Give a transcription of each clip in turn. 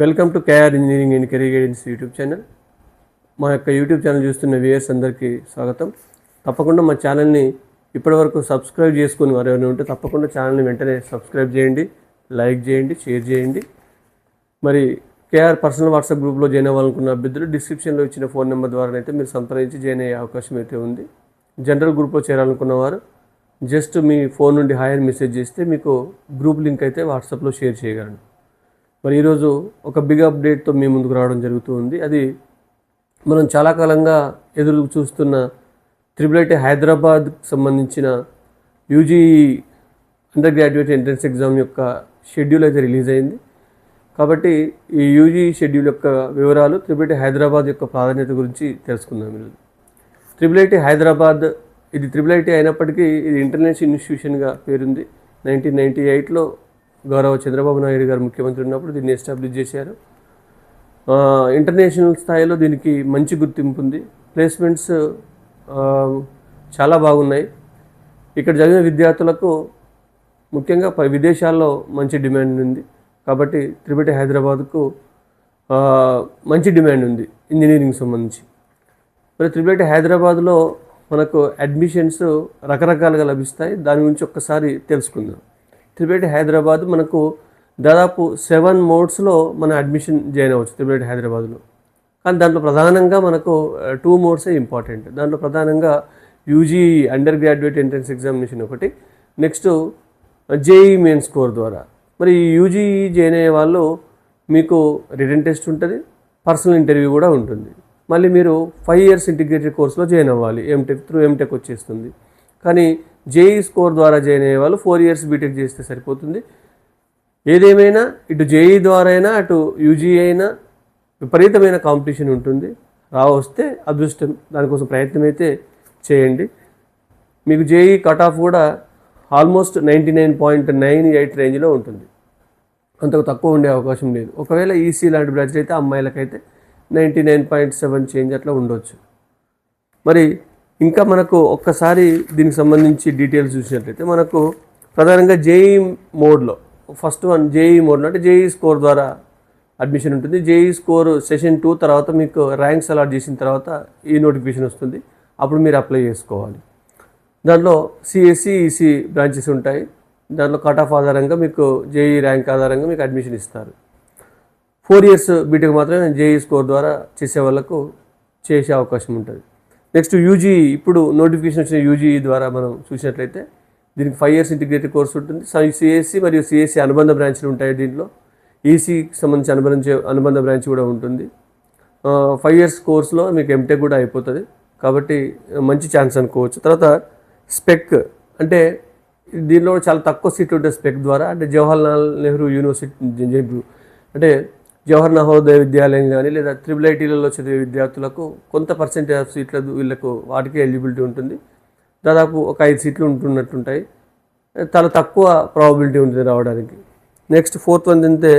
Welcome to KR engineering and career guidance YouTube channel. మా యొక్క YouTube channel చూస్తున్న viewers అందరికీ స్వాగతం. తప్పకుండా మా ఛానల్ని ఇప్పటివరకు సబ్స్క్రైబ్ చేసుకుని వారు ఎవరైనా ఉంటే తప్పకుండా ఛానల్ని వెంటనే సబ్స్క్రైబ్ చేయండి లైక్ చేయండి షేర్ చేయండి. మరి కేఆర్ పర్సనల్ వాట్సాప్ గ్రూప్లో జాయిన్ అవ్వాలనుకున్న అభ్యర్థులు డిస్క్రిప్షన్లో ఇచ్చిన ఫోన్ నెంబర్ ద్వారా అయితే మీరు సంప్రదించి జాయిన్ అయ్యే అవకాశం అయితే ఉంది. జనరల్ గ్రూప్లో చేరాలనుకున్న వారు జస్ట్ మీ ఫోన్ నుండి హాయర్ మెసేజ్ చేస్తే మీకు గ్రూప్ లింక్ అయితే వాట్సాప్లో షేర్ చేయగలను. మరి ఈరోజు ఒక బిగ్ అప్డేట్తో మీ ముందుకు రావడం జరుగుతూ ఉంది. అది మనం చాలా కాలంగా ఎదురు చూస్తున్న త్రిబుల్ ఐటీ హైదరాబాద్ సంబంధించిన UG under graduate entrance exam యొక్క షెడ్యూల్ అయితే రిలీజ్ అయింది. కాబట్టి ఈ యూజీ షెడ్యూల్ యొక్క వివరాలు త్రిబుల్ ఐటీ హైదరాబాద్ యొక్క ప్రాధాన్యత గురించి తెలుసుకుందాం ఈరోజు. త్రిబుల్ ఐటీ హైదరాబాద్ ఇది త్రిబుల్ ఐటీ అయినప్పటికీ ఇది ఇంటర్నేషనల్ ఇన్స్టిట్యూషన్గా పేరుంది. నైన్టీన్ నైంటీ ఎయిట్లో గౌరవ చంద్రబాబు నాయుడు గారు ముఖ్యమంత్రి ఉన్నప్పుడు దీన్ని ఎస్టాబ్లిష్ చేశారు. ఇంటర్నేషనల్ స్థాయిలో దీనికి మంచి గుర్తింపు ఉంది. ప్లేస్మెంట్స్ చాలా బాగున్నాయి. ఇక్కడ చదివిన విద్యార్థులకు ముఖ్యంగా విదేశాల్లో మంచి డిమాండ్ ఉంది. కాబట్టి త్రిపేట హైదరాబాద్కు మంచి డిమాండ్ ఉంది ఇంజనీరింగ్ సంబంధించి. మరి త్రిబెటి హైదరాబాద్లో మనకు అడ్మిషన్స్ రకరకాలుగా లభిస్తాయి. దాని గురించి ఒక్కసారి తెలుసుకుందాం. త్రిబేటి హైదరాబాద్ మనకు దాదాపు సెవెన్ మోడ్స్లో మన అడ్మిషన్ జాయిన్ అవ్వచ్చు త్రిబేటి హైదరాబాద్లో. కానీ దాంట్లో ప్రధానంగా మనకు టూ మోడ్సే ఇంపార్టెంట్ దాంట్లో ప్రధానంగా UG under graduate entrance examination ఒకటి నెక్స్ట్ జేఈ మెయిన్ స్కోర్ ద్వారా. మరి ఈ యూజీ జాయిన్ అయ్యే వాళ్ళు మీకు రిటర్న్ టెస్ట్ ఉంటుంది పర్సనల్ ఇంటర్వ్యూ కూడా ఉంటుంది. మళ్ళీ మీరు ఫైవ్ ఇయర్స్ ఇంటిగ్రేటెడ్ కోర్సులో జాయిన్ అవ్వాలి ఎంటెక్ త్రూ ఎంటెక్ వచ్చేస్తుంది. కానీ జేఈ స్కోర్ ద్వారా జాయిన్ అయ్యే వాళ్ళు ఫోర్ ఇయర్స్ బీటెక్ చేస్తే సరిపోతుంది. ఏదేమైనా ఇటు జేఈ ద్వారా అయినా అటు యూజీ అయినా విపరీతమైన కాంపిటీషన్ ఉంటుంది. రా వస్తే అదృష్టం. దానికోసం ప్రయత్నం అయితే చేయండి. మీకు జేఈ కట్ ఆఫ్ కూడా almost ninety nine point nine eight రేంజ్లో ఉంటుంది. అంతకు తక్కువ ఉండే అవకాశం లేదు. ఒకవేళ ఈసీ లాంటి బ్రాంచ్లు అయితే అమ్మాయిలకైతే ninety nine point seven change అట్లా ఉండొచ్చు. మరి ఇంకా మనకు ఒక్కసారి దీనికి సంబంధించి డీటెయిల్స్ చూసినట్లయితే మనకు ప్రధానంగా జేఈ మోడ్లో ఫస్ట్ వన్ జేఈ మోడ్లో అంటే జేఈ స్కోర్ ద్వారా అడ్మిషన్ ఉంటుంది. జేఈ స్కోర్ సెషన్ టూ తర్వాత మీకు ర్యాంక్స్ అలాట్ చేసిన తర్వాత ఈ నోటిఫికేషన్ వస్తుంది. అప్పుడు మీరు అప్లై చేసుకోవాలి. దాంట్లో సిఎస్సి ఈసీ బ్రాంచెస్ ఉంటాయి. దాంట్లో కట్ ఆఫ్ ఆధారంగా మీకు జేఈ ర్యాంక్ ఆధారంగా మీకు అడ్మిషన్ ఇస్తారు. ఫోర్ ఇయర్స్ బీటెక్ మాత్రమే జేఈ స్కోర్ ద్వారా చేసే వాళ్ళకు చేసే అవకాశం ఉంటుంది. నెక్స్ట్ యూజీ ఇప్పుడు నోటిఫికేషన్ వచ్చిన యూజీ ద్వారా మనం చూసినట్లయితే దీనికి ఫైవ్ ఇయర్స్ ఇంటిగ్రేటెడ్ కోర్స్ ఉంటుంది. సిఎస్సి మరియు సిఎస్సి అనుబంధ బ్రాంచ్లు ఉంటాయి దీంట్లో. ఈసీకి సంబంధించి అనుబంధించే అనుబంధ బ్రాంచ్ కూడా ఉంటుంది. ఫైవ్ ఇయర్స్ కోర్స్లో మీకు ఎంటెక్ కూడా అయిపోతుంది. కాబట్టి మంచి ఛాన్స్ అనుకోవచ్చు. తర్వాత స్పెక్ అంటే దీనిలో చాలా తక్కువ సీట్లు ఉంటాయి స్పెక్ ద్వారా అంటే జవహర్లాల్ నెహ్రూ యూనివర్సిటీ అంటే జవహర్ నవోదయ విద్యాలయం కానీ లేదా త్రిబుల్ ఐటీలలో చదివే విద్యార్థులకు కొంత పర్సెంటేజ్ ఆఫ్ సీట్ల వీళ్ళకు వాటికి ఎలిజిబిలిటీ ఉంటుంది. దాదాపు ఒక ఐదు సీట్లు ఉంటున్నట్టుంటాయి. చాలా తక్కువ ప్రాబిలిటీ ఉంటుంది రావడానికి. నెక్స్ట్ ఫోర్త్ వన్ తింటే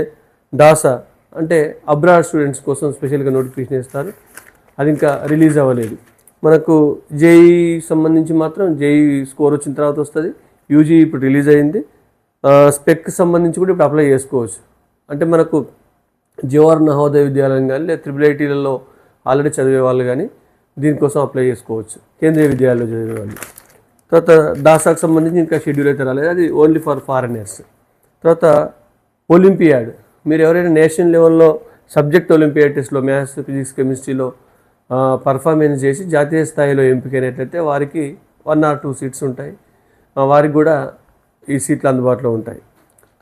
డాసా అంటే అబ్రాడ్ స్టూడెంట్స్ కోసం స్పెషల్గా నోటిఫికేషన్ ఇస్తారు. అది ఇంకా రిలీజ్ అవ్వలేదు. మనకు జేఈ సంబంధించి మాత్రం జేఈ స్కోర్ వచ్చిన తర్వాత వస్తుంది. యూజీ ఇప్పుడు రిలీజ్ అయింది. స్పెక్ సంబంధించి కూడా ఇప్పుడు అప్లై చేసుకోవచ్చు. అంటే మనకు జవహర్ నవోదయ విద్యాలయం కానీ లేదా త్రిబుల్ ఐటీలలో ఆల్రెడీ చదివే వాళ్ళు కానీ దీనికోసం అప్లై చేసుకోవచ్చు. కేంద్రీయ విద్యాలయంలో చదివే వాళ్ళు. తర్వాత దాసాకు సంబంధించి ఇంకా షెడ్యూల్ అయితే రాలేదు. అది ఓన్లీ ఫర్ ఫారినర్స్ తర్వాత ఒలింపియాడ్. మీరు ఎవరైనా నేషనల్ లెవెల్లో సబ్జెక్ట్ ఒలింపియాడ్ టెస్ట్లో మ్యాథ్స్ ఫిజిక్స్ కెమిస్ట్రీలో పర్ఫార్మెన్స్ చేసి జాతీయ స్థాయిలో ఎంపికైనట్లయితే వారికి వన్ ఆర్ టూ సీట్స్ ఉంటాయి. వారికి కూడా ఈ సీట్లు అందుబాటులో ఉంటాయి.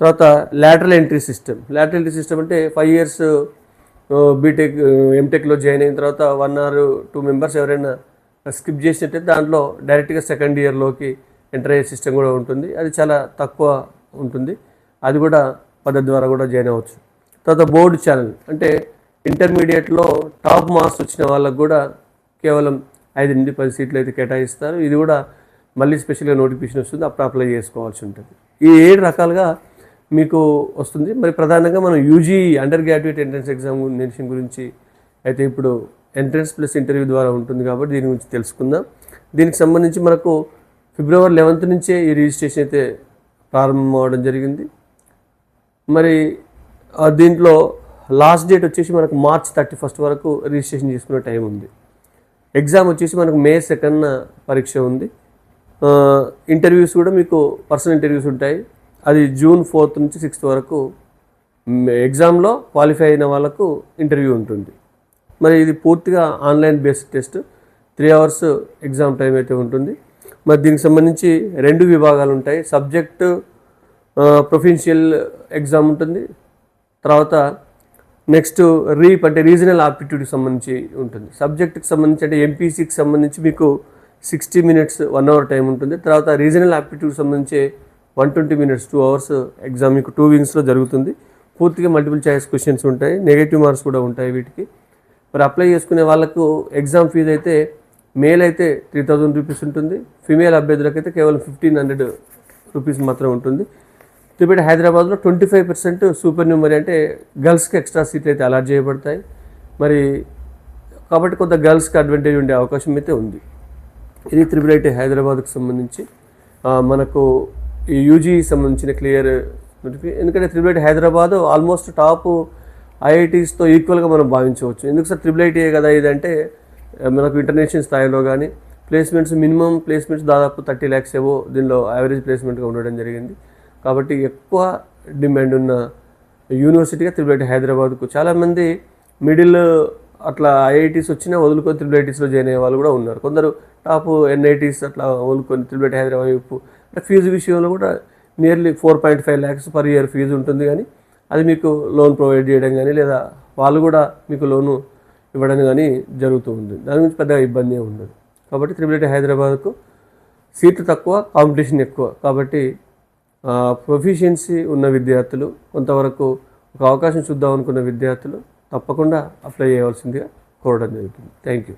తర్వాత lateral entry system lateral entry system అంటే ఫైవ్ ఇయర్స్ బీటెక్ ఎంటెక్లో జాయిన్ అయిన తర్వాత వన్ ఆర్ టూ మెంబర్స్ ఎవరైనా స్కిప్ చేసినట్టయితే దాంట్లో డైరెక్ట్గా సెకండ్ ఇయర్లోకి ఎంటర్ అయ్యే సిస్టమ్ కూడా ఉంటుంది. అది చాలా తక్కువ ఉంటుంది. అది కూడా పద్ధతి ద్వారా కూడా జాయిన్ అవ్వచ్చు. తర్వాత బోర్డు ఛానల్ అంటే ఇంటర్మీడియట్లో టాప్ మార్క్స్ వచ్చిన వాళ్ళకు కూడా కేవలం ఐదు నుండి పది సీట్లు అయితే కేటాయిస్తారు. ఇది కూడా మళ్ళీ స్పెషల్గా నోటిఫికేషన్ వస్తుంది. అప్పుడు అప్లై చేసుకోవాల్సి ఉంటుంది. ఈ ఏడు రకాలుగా మీకు వస్తుంది. మరి ప్రధానంగా మనం UG under graduate entrance examination గురించి అయితే ఇప్పుడు ఎంట్రన్స్ ప్లస్ ఇంటర్వ్యూ ద్వారా ఉంటుంది కాబట్టి దీని గురించి తెలుసుకుందాం. దీనికి సంబంధించి మనకు ఫిబ్రవరి లెవెన్త్ నుంచే ఈ రిజిస్ట్రేషన్ అయితే ప్రారంభం అవడం జరిగింది. మరి దీంట్లో లాస్ట్ డేట్ వచ్చేసి మనకు మార్చ్ థర్టీ ఫస్ట్ వరకు రిజిస్ట్రేషన్ చేసుకునే టైం ఉంది. ఎగ్జామ్ వచ్చేసి మనకు మే సెకండ్ పరీక్ష ఉంది. ఇంటర్వ్యూస్ కూడా మీకు పర్సనల్ ఇంటర్వ్యూస్ ఉంటాయి. అది జూన్ ఫోర్త్ నుంచి సిక్స్త్ వరకు ఎగ్జామ్లో క్వాలిఫై అయిన వాళ్ళకు ఇంటర్వ్యూ ఉంటుంది. మరి ఇది పూర్తిగా online based test. Three hours exam time అయితే ఉంటుంది. మరి దీనికి సంబంధించి రెండు విభాగాలు ఉంటాయి. సబ్జెక్టు ప్రొఫెన్షియల్ ఎగ్జామ్ ఉంటుంది. తర్వాత నెక్స్ట్ రీప్ అంటే రీజనల్ ఆప్టిట్యూడ్కి సంబంధించి ఉంటుంది. సబ్జెక్ట్కి సంబంధించి అంటే ఎంపీసీకి సంబంధించి మీకు sixty minutes one hour time ఉంటుంది. తర్వాత రీజనల్ ఆప్టిట్యూడ్ సంబంధించి one twenty minutes two hours exam మీకు టూ వింగ్స్లో జరుగుతుంది. పూర్తిగా మల్టిపుల్ చాయిస్ క్వశ్చన్స్ ఉంటాయి. నెగటివ్ మార్క్స్ కూడా ఉంటాయి వీటికి. మరి అప్లై చేసుకునే వాళ్ళకు ఎగ్జామ్ ఫీజు అయితే మేల్ అయితే త్రీ థౌజండ్ రూపీస్ ఉంటుంది. ఫిమేల్ అభ్యర్థులకైతే కేవలం ఫిఫ్టీన్ హండ్రెడ్ రూపీస్ మాత్రం ఉంటుంది. తిరుపతి హైదరాబాద్లో twenty five percent super numerary అంటే గర్ల్స్కి ఎక్స్ట్రా సీట్లు అయితే అలాట్ చేయబడతాయి. మరి కాబట్టి కొంత గర్ల్స్కి అడ్వాంటేజ్ ఉండే అవకాశం అయితే ఉంది. ఇది త్రిపుల్ ఐటీ హైదరాబాద్కు సంబంధించి. మనకు ఈ యూజీ సంబంధించిన క్లియర్ ఎందుకంటే triple IT Hyderabad almost top ఐఐటీస్తో ఈక్వల్గా మనం భావించవచ్చు. ఎందుకు సార్ త్రిబుల్ ఐటీఏ కదా ఇదంటే మనకు ఇంటర్నేషనల్ స్థాయిలో కానీ ప్లేస్మెంట్స్ మినిమం ప్లేస్మెంట్స్ దాదాపు థర్టీ ల్యాక్స్ ఏవో దీనిలో యావరేజ్ ప్లేస్మెంట్గా ఉండడం జరిగింది. కాబట్టి ఎక్కువ డిమాండ్ ఉన్న యూనివర్సిటీగా త్రిబుల్ ఐటీ హైదరాబాద్కు. చాలామంది మిడిల్ అట్లా ఐఐటీస్ వచ్చినా వదులుకొని త్రిబుల్ ఐటీస్లో జాయిన్ అయ్యే వాళ్ళు కూడా ఉన్నారు. కొందరు టాప్ ఎన్ఐటీస్ అట్లా వదులుకొని త్రిబుల్ ఐటీ హైదరాబాద్ వైపు అంటే ఫీజు విషయంలో కూడా nearly four point five lakhs per year fee ఉంటుంది కానీ అది మీకు లోన్ ప్రొవైడ్ చేయడం కానీ లేదా వాళ్ళు కూడా మీకు లోను ఇవ్వడం కానీ జరుగుతూ ఉంది దాని గురించి పెద్దగా ఇబ్బంది ఉండదు. కాబట్టి త్రిబుల్ హైదరాబాద్కు సీట్లు తక్కువ కాంపిటీషన్ ఎక్కువ. కాబట్టి ప్రొఫిషియన్సీ ఉన్న విద్యార్థులు కొంతవరకు ఒక అవకాశం చూద్దాం అనుకున్న విద్యార్థులు తప్పకుండా అప్లై చేయవలసిందిగా కోరడం జరుగుతుంది. Thank you